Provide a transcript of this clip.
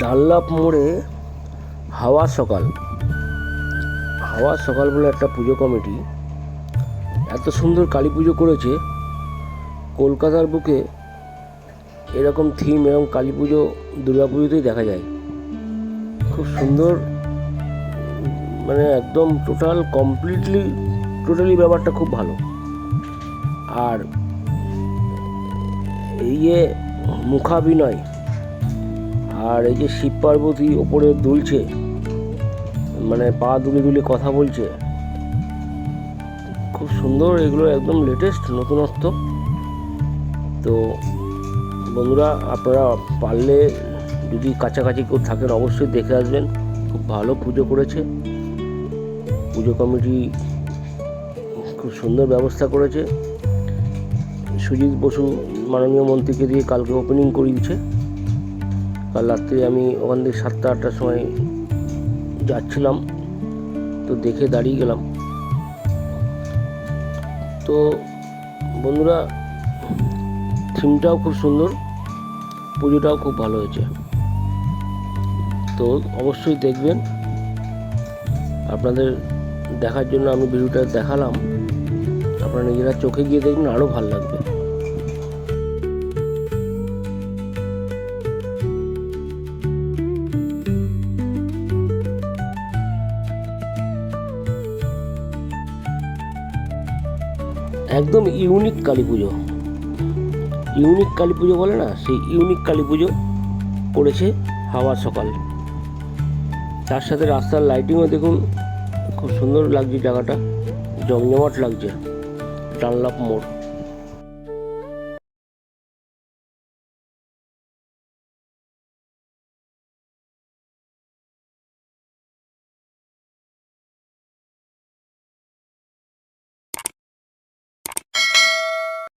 Dunlop মোড়ে হাওয়া সকাল। হাওয়া সকাল বলে একটা পুজো কমিটি। এত সুন্দর কালী পুজো করেছে। কলকাতার বুকে এরকম থিম এবং কালী পুজো, দুর্গা পুজোতেই দেখা যায়। খুব সুন্দর মানে একদম টোটাল কমপ্লিটলি টোটালি ব্যাপারটা খুব ভালো। আর এই যে মুখাভিনয় আর এই যে শিব পার্বতী ওপরে দুলছে মানে পা দুলে দুলে কথা বলছে। খুব সুন্দর, এগুলো একদম লেটেস্ট নতুনত্ব। তো বন্ধুরা, আপনারা পারলে যদি কাছাকাছি কেউ থাকেন, অবশ্যই দেখে আসবেন। খুব ভালো পুজো করেছে। পুজো কমিটি খুব সুন্দর ব্যবস্থা করেছে। সুজিত বসু মাননীয় মন্ত্রীকে দিয়ে কালকে ওপেনিং করিয়েছে। কাল রাত্রে আমি ওখান থেকে সাতটা আটটার সময় যাচ্ছিলাম। তো দেখে দাঁড়িয়ে গেলাম। তো বন্ধুরা থিমটাও খুব সুন্দর, পুজোটাও খুব ভালো হয়েছে। তো অবশ্যই দেখবেন। আপনাদের দেখার জন্য আমি ভিডিওটা দেখালাম। আপনারা নিজেরা চোখে গিয়ে দেখবেন, আরও ভালো লাগবে। একদম ইউনিক কালী পুজো। ইউনিক কালী পুজো বলে না, সেই ইউনিক কালী পুজো করেছে হাওয়া সকাল। তার সাথে রাস্তার লাইটিংও দেখুন, খুব সুন্দর লাগছে জায়গাটা। জমজমাট লাগছে। ডানলাপ মোড়।